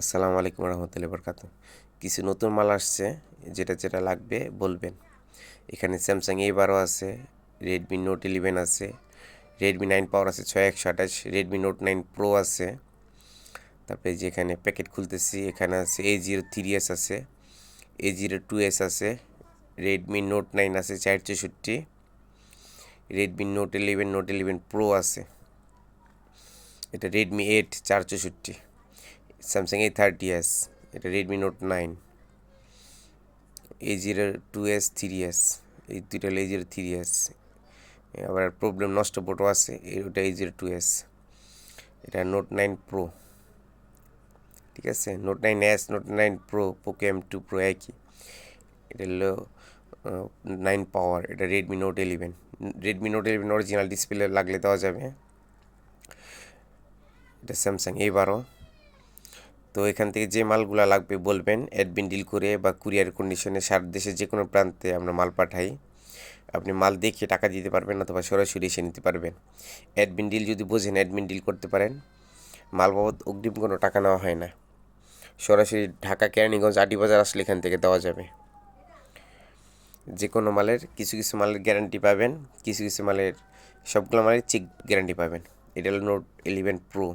আসসালামু আলাইকুম রহমতুল্লাহ বরকাত কিছু নতুন মাল আসছে, যেটা যেটা লাগবে বলবেন। এখানে স্যামসাং এ বারো আছে রেডমি নোট ইলেভেন আছে রেডমি নাইন পাওয়ার আছে ছয়, একশো আঠাশ রেডমি নোট নাইন প্রো আছে। তারপরে যেখানে প্যাকেট খুলতেছি, এখানে আছে এ জিরো থ্রি এস আছে এ জিরো টু এস আছে রেডমি নোট নাইন আছে চার চৌষট্টি Redmi note eleven note eleven pro আছে। এটা রেডমি এইট চার চৌষট্টি। স্যামসাং এ থার্টি এস এটা Redmi note nine A zero two S three S এই দুইটা হলো এ জিরো থ্রি এস আবার প্রবলেম নষ্ট ফটো আছে, এই ওটা এ জিরো টু এস এটা নোট নাইন প্রো ঠিক আছে? Note nine S note nine pro Poco M two pro একই, এটা হলো নাইন পাওয়ার এটা Redmi note eleven Redmi note eleven original display লাগলে দেওয়া যাবে। এটা স্যামসাং এ বারো তো এখান থেকে যে মালগুলো লাগবে বলবেন অ্যাডমিন ডিল করে বা কুরিয়ার কন্ডিশনে সার দেশের যে কোনো প্রান্তে আমরা মাল পাঠাই। আপনি মাল দেখে টাকা দিতে পারবেন অথবা সরাসরি এসে নিতে পারবেন। অ্যাডমিন ডিল যদি বোঝেন অ্যাডমিন ডিল করতে পারেন। মাল বাবদ অগ্রিম কোনো টাকা নেওয়া হয় না। সরাসরি ঢাকা, কেরানীগঞ্জ আটি বাজার আসলে এখান থেকে দেওয়া যাবে। যে কোনো মালের কিছু কিছু মালের গ্যারান্টি পাবেন, কিছু কিছু মালের সবগুলো মালের চেক গ্যারান্টি পাবেন। এটা হলো নোট ইলেভেন প্রো